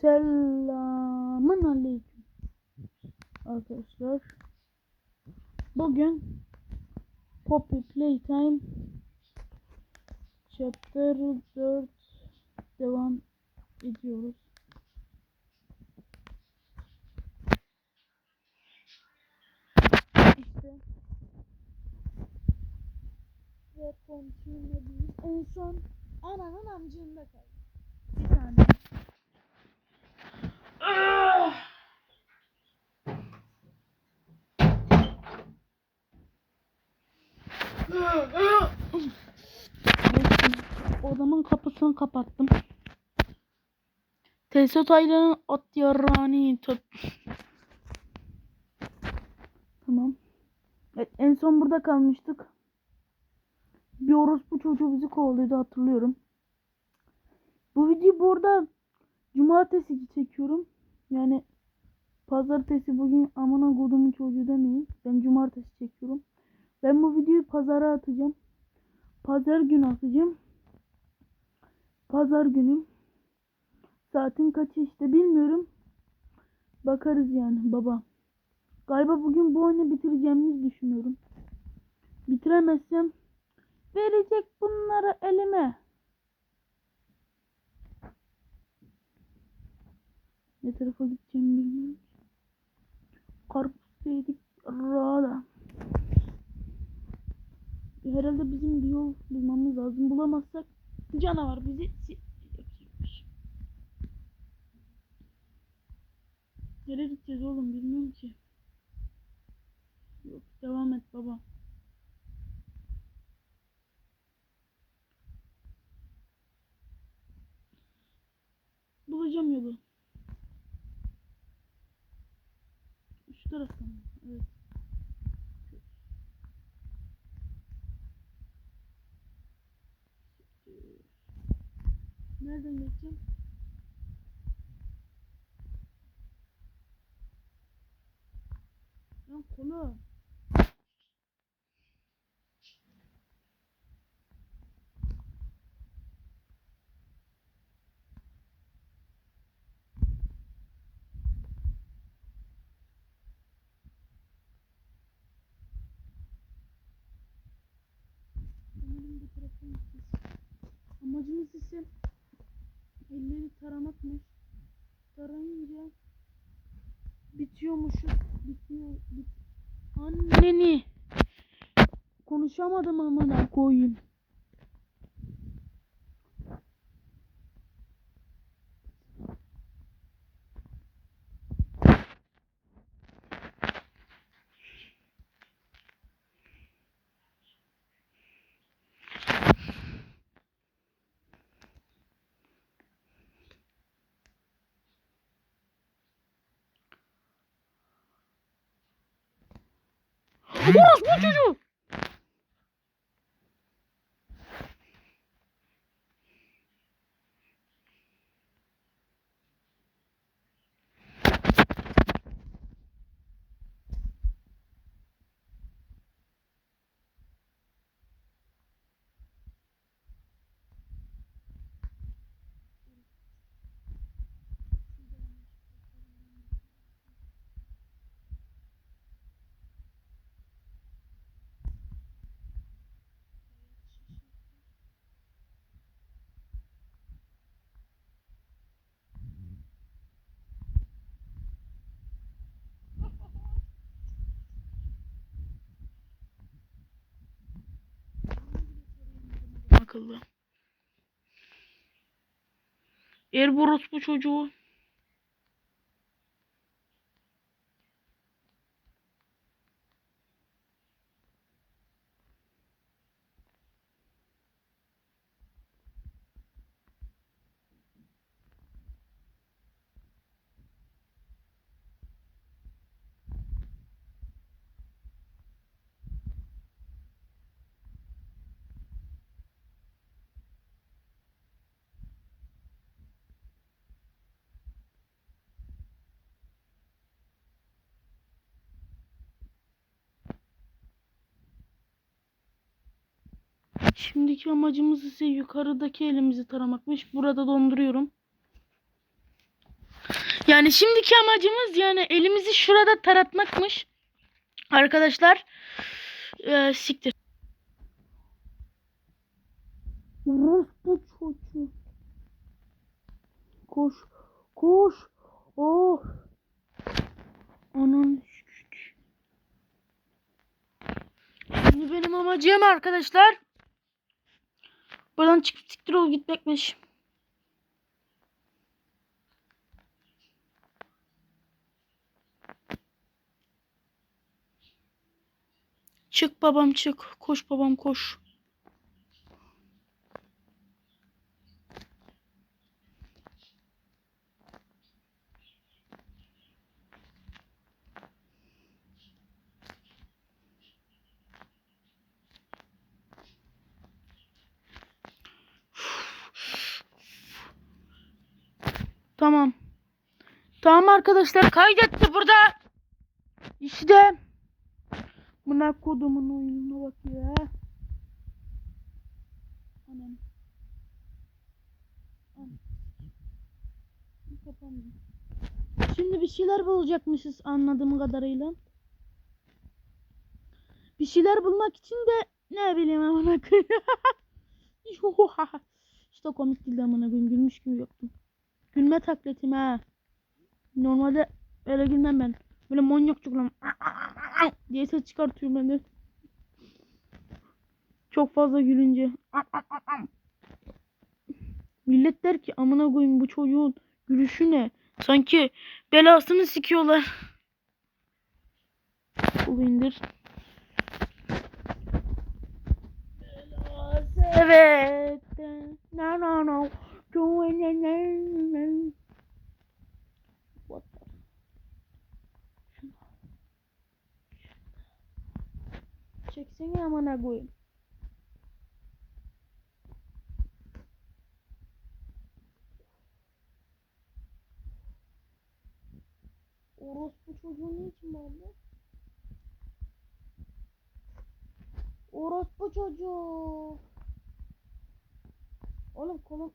Selamun aleyküm. Arkadaşlar. Bugün Poppy Playtime Chapter 4 devam ediyoruz. İşte ve değil. En son ananın amcığında kaldı. Bir saniye. Odamın kapısını kapattım. Tesisat ailenin at yarrağını tut. Tamam. Evet, en son burada kalmıştık. Bir orospu çocuğu bizi kovalıyordu hatırlıyorum. Bu videoyu bu arada cumartesi çekiyorum. Yani pazartesi bugün amına kodumun çocuğu demeyin. Ben cumartesi çekiyorum. Ben bu videoyu pazara atacağım. Pazar günü atacağım. Pazar günü. Saatin kaçı işte bilmiyorum. Bakarız yani baba. Galiba bugün bu oyunu bitireceğimizi düşünüyorum. Bitiremezsem verecek bunları elime. Ne tarafa gideceğimi bilmiyorum. Karpuz yedik. Rada. Herhalde bizim bir yol bulmamız lazım. Bulamazsak canavar bizi Nereye gideceğiz oğlum bilmiyorum ki. Yok devam et baba. Bulacağım yolu. Şu taraftan mı? Evet. Nereden geçeceğim? Lan kolu. Sanırım bu tarafa gideceğiz. Amacımız ise elleri taramakmış. Tarayınca bitiyormuşuz. Bitiyor. Bit Anneni. Konuşamadım amına koyayım. Orospu çocuğu. Akıllı. Erboros bu çocuğu. Şimdiki amacımız ise yukarıdaki elimizi taramakmış. Burada donduruyorum. Yani şimdiki amacımız yani elimizi şurada taratmakmış. Arkadaşlar. Ee, siktir. Orospu çocuğu. Koş. Koş. Oh. Onun Şimdi benim amacım arkadaşlar. Buradan çıkıp siktir ol gitmekmiş. Çık babam çık. Koş babam koş. Tamam. Tamam arkadaşlar kaydetti burada. İşte. Buna kodumun oyununa bak ya. Anam. Kapandı. Şimdi bir şeyler bulacakmışız anladığım kadarıyla. Bir şeyler bulmak için de ne bileyim amına koyayım. işte komik değildi amına koyayım gülmüş gibi yaptım. Gülme taklitim ha. Normalde öyle gülmem ben. Böyle manyakçık lan diye ses çıkartıyorum ben de. Çok fazla gülünce. Millet der ki amına koyayım bu çocuğun gülüşü ne? Sanki belasını sikiyorlar. Bu indir. Belası evet. No no no. Çeksene amına koyayım. Orospu çocuğu ne için vardı? Orospu çocuğu. Oğlum kolum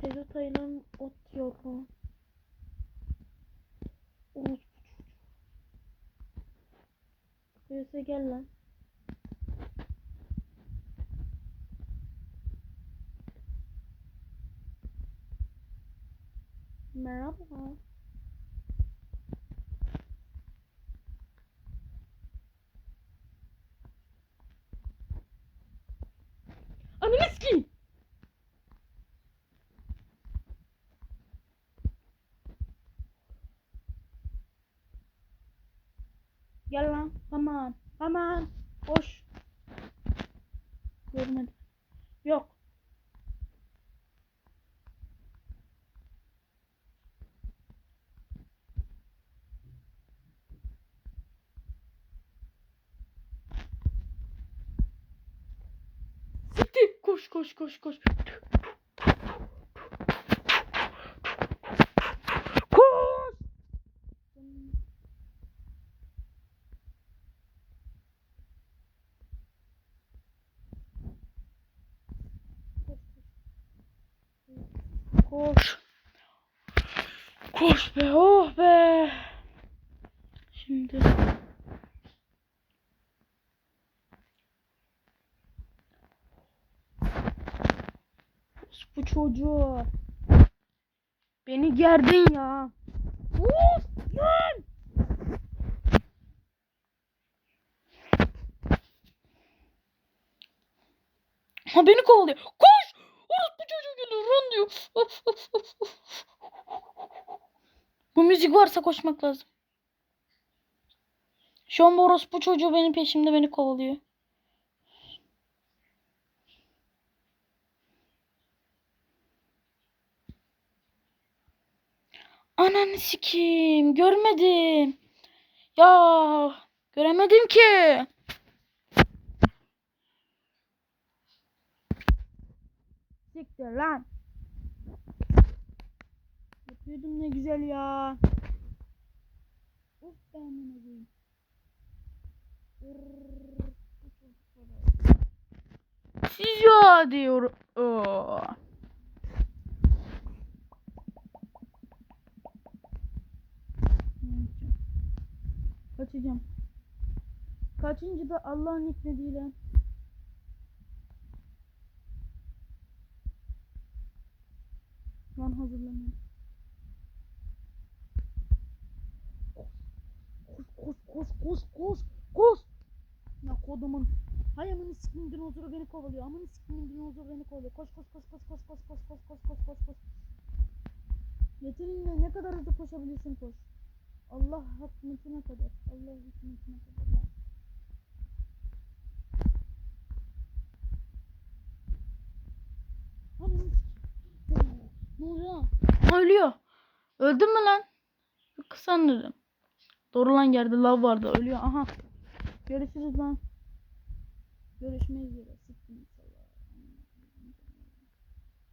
Teyze tayının ot yok mu? Orospu çocuğu. Teyze gel lan. Merhaba. Ananı sikeyim. Gel lan. Aman. Aman. Boş. Görmedim. Yok. Siktir. Koş koş koş koş. Koş. Koş. Koş be oh be. Şimdi. Bu çocuğu. Beni gerdin ya. Of lan. Ha beni kovalıyor. Koş. Orospu çocuğu geliyor. Run diyor. Bu müzik varsa koşmak lazım. Şu an bu çocuğu benim peşimde beni kovalıyor. Ananı sikeyim. Görmedim. Ya göremedim ki. Siktir lan. Yapıyordum ne güzel ya. Of ben koyayım. Siz ya diyor. Oo. Kaçacağım. Kaçıncı da Allah'ın hikmetiyle. Lan hazırlanıyorum. Koş koş koş koş koş koş. Ya kodumun. Hay amını sikmin dinozoru beni kovalıyor. Amını sikmin dinozoru beni kovalıyor. Koş koş koş koş koş koş koş koş koş koş koş koş. Yeteneğinle ne kadar hızlı koşabilirsin koş. Allah hikmetine kadar. Allah hikmetine kadar. Ya. Ne oluyor? Ölüyor. Öldün mü lan? Kısanırım. Doğru lan yerde lav vardı. Ölüyor. Aha. Görüşürüz lan. Görüşmeyiz yere. Siktim inşallah.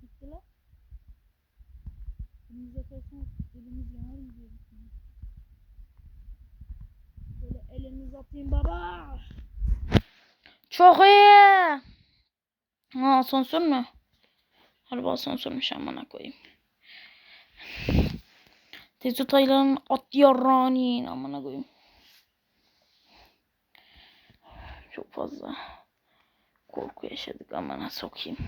Gitti lan. Elimiz yakarsanız elimiz yanar mı diye düşünüyorum. Elini atayım baba. Çok iyi. Ha asansör mü? Harbi asansörmüş amına koyayım. Tezi Taylan'ın at yarrağını amına koyayım. Çok fazla korku yaşadık amına sokayım.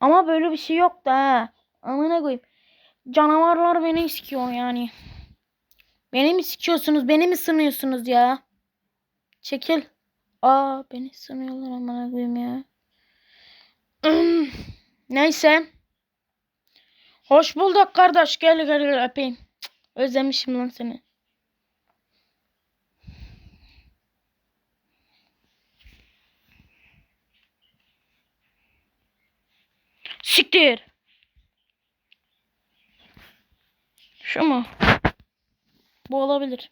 Ama böyle bir şey yok da ha. Amına koyayım. Canavarlar beni istiyor yani. Beni mi sikiyorsunuz? Beni mi sınıyorsunuz ya? Çekil. Aa beni sınıyorlar amına koyayım ya. Neyse. Hoş bulduk kardeş. Gel gel gel öpeyim. Özlemişim lan seni. Siktir. Şu mu? Bu olabilir.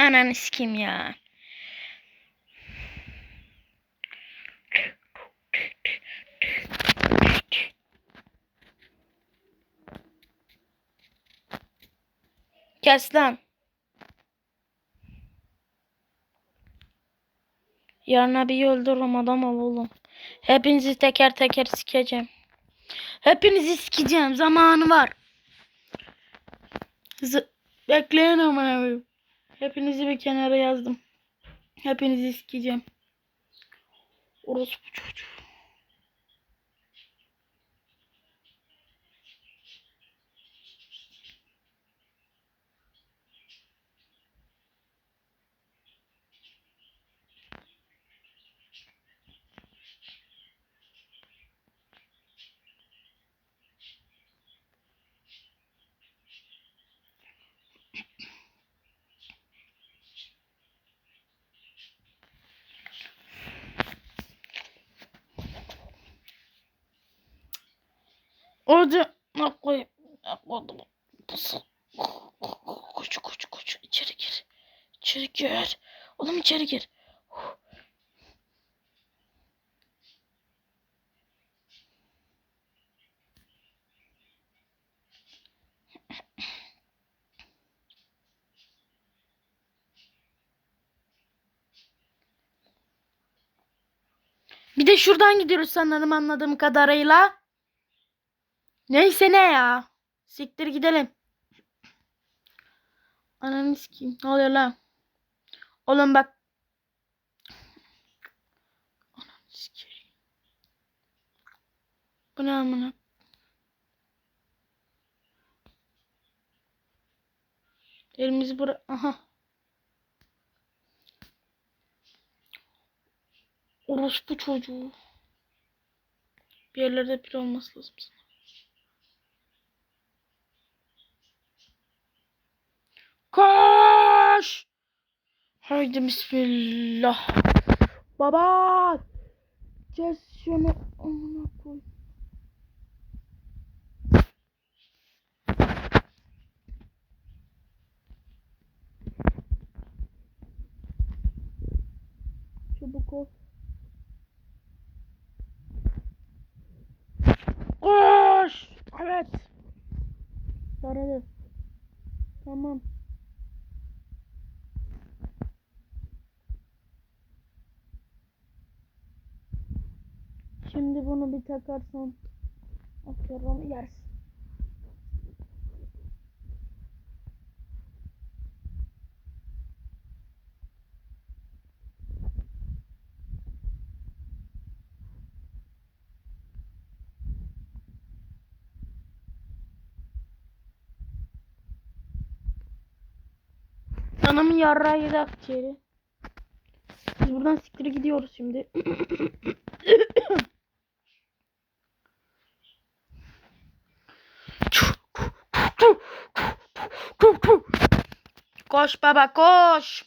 Ananı sikeyim ya. Kes lan. Yarın bir öldürürüm adam oğlum. Hepinizi teker teker sikeceğim. Hepinizi sikeceğim. Zamanı var. Z Bekleyin ama abi. Hepinizi bir kenara yazdım. Hepinizi sikeceğim. Orospu çocuğu. Orada ne koy? Ne koydum? Nasıl? Koş koş koş içeri gir. İçeri gir. Oğlum içeri gir. Bir de şuradan gidiyoruz sanırım anladığım kadarıyla. Neyse ne ya. Siktir gidelim. Ananı sikeyim. Ne oluyor lan? Oğlum bak. Ananı sikeyim. Bu ne amına? Elimizi bırak. Aha. Orospu çocuğu. Bir yerlerde bir olması lazım sana. Koş. Haydi bismillah. Baba. Gel şunu amına koy. Çabuk ol. Bir takarsan atıyorum yersin. Anamın yarrağı yedi akciğeri. Biz buradan siktir gidiyoruz şimdi. koş baba koş.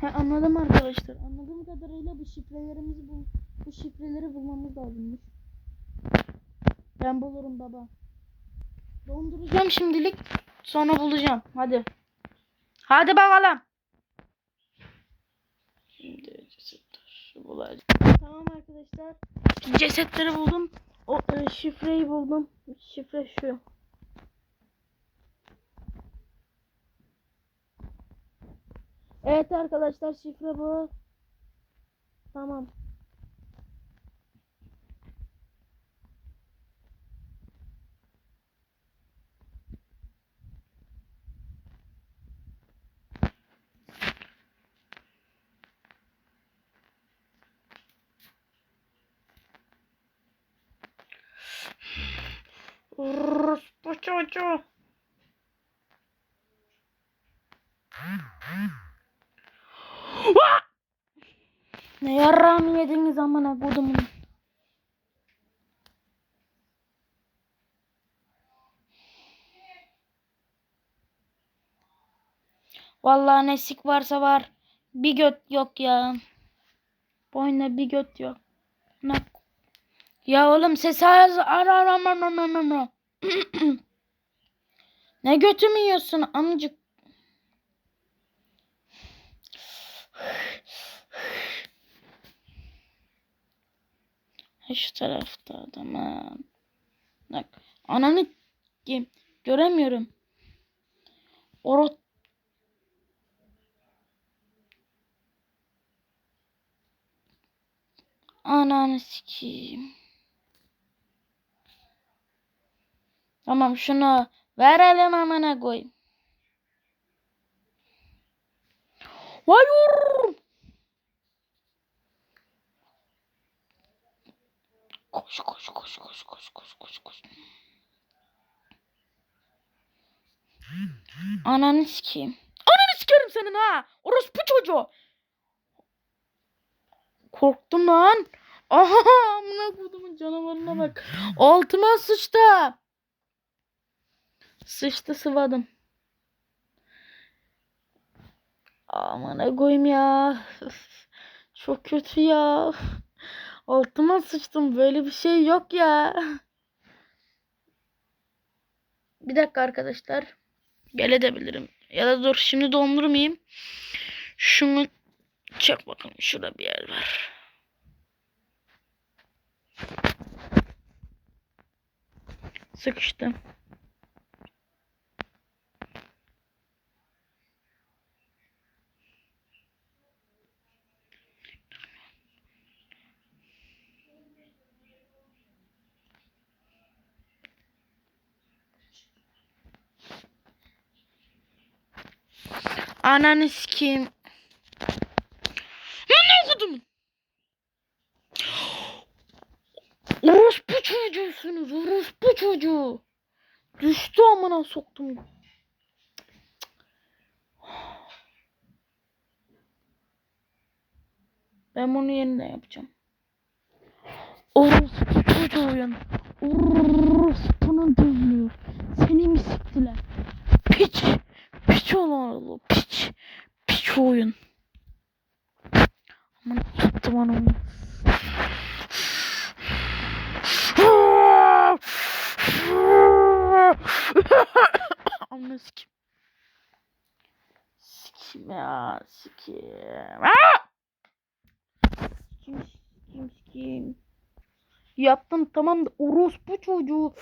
He, anladım arkadaşlar. Anladığım kadarıyla bu şifrelerimizi bul bu şifreleri bulmamız lazımmış. Ben bulurum baba. Donduracağım şimdilik. Sonra bulacağım. Hadi. Hadi bakalım. Şimdi cesetler bulacağım. Tamam arkadaşlar. Cesetleri buldum. O e, şifreyi buldum. Şifre şu. Evet arkadaşlar şifre bu. Tamam. Bu çocuğu. Ne yarrağımı yediniz amına kodumun. Vallahi ne sik varsa var. Bir göt yok ya. Bu oyunda bir göt yok. Ne? Ya oğlum ses az ara ara ara ara ara. Ne götümü yiyorsun amcık? Ha, Şu tarafta tamam. Bak ananı göremiyorum. Orot Ananı sikeyim. Tamam şunu verelim amına koyayım. Hayır. Koş koş koş koş koş koş koş koş. Ananı sikeyim. Ananı sikerim senin ha. Orospu çocuğu. Korktum lan. Aha amına kodumun canavarına bak. Altıma sıçtı. Sıçtı sıvadım. Amına koyayım ya. Çok kötü ya. Altıma sıçtım. Böyle bir şey yok ya. Bir dakika arkadaşlar. Gel edebilirim. Ya da dur şimdi dondurmayayım. Şunu çek bakalım. Şurada bir yer var. Sıkıştım. Ananı sikeyim. Ne okudum? Orospu çocuğusunuz. Orospu çocuğu. Düştü amına soktum. Ben bunu yeniden yapacağım. Orospu çocuğuyum. Orospunun dövülüyor. Seni mi siktiler? Piç. Piç olan. Piç. Piç oyun. Aman tuttum onu. Amına sikim. Sikim ya sikim. Sikim sikim sikim. Yaptım tamam da orospu çocuğu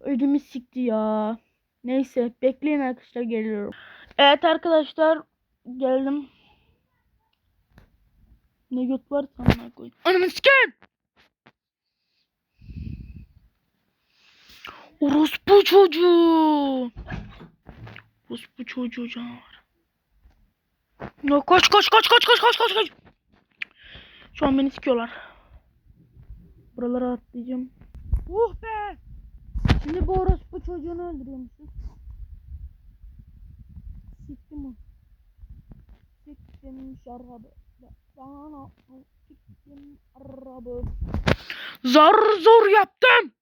ödümü sikti ya. Neyse bekleyin arkadaşlar geliyorum. Evet arkadaşlar geldim. Ne göt var sana koy. Anamı sikeyim. Orospu çocuğu. Orospu çocuğu canavar. Ya koş koş koş koş koş koş koş koş. Şu an beni sikiyorlar. Buralara atlayacağım. Uh be. Şimdi bu orospu çocuğunu öldürüyormuşuz. Siktim o. Siktim şarabı. Bana siktim arabı. Zar zor yaptım.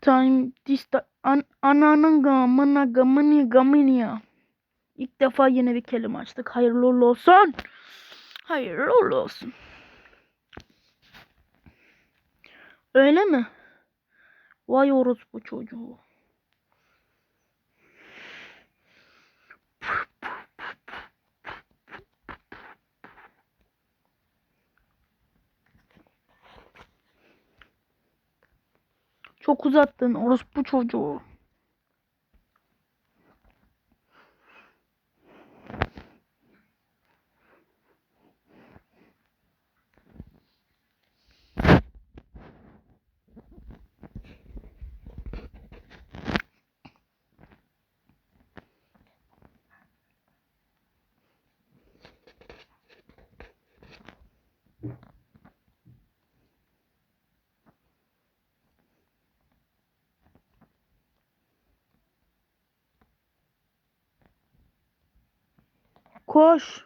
Time dista an, ananın gamına gamını gamını ya. İlk defa yeni bir kelime açtık. Hayırlı olsun. Hayırlı olsun. Öyle mi? Vay orospu çocuğu. Çok uzattın orospu çocuğu. Koş.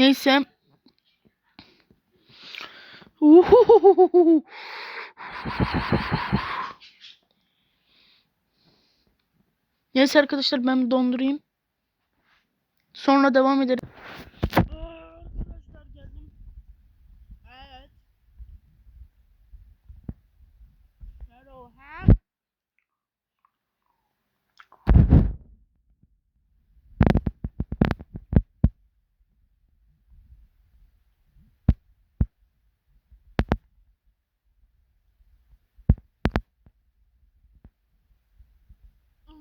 Neyse. Uhuhuhuhu. Neyse arkadaşlar ben dondurayım. Sonra devam edelim.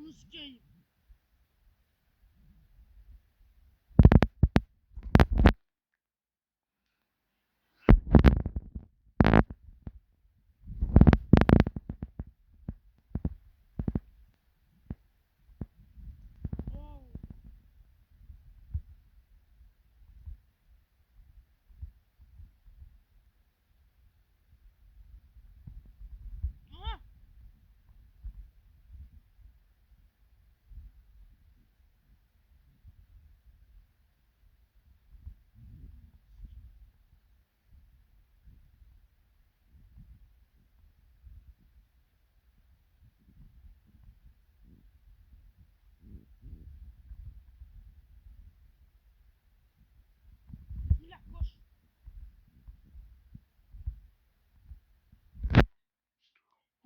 Bruce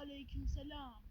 Kanala abone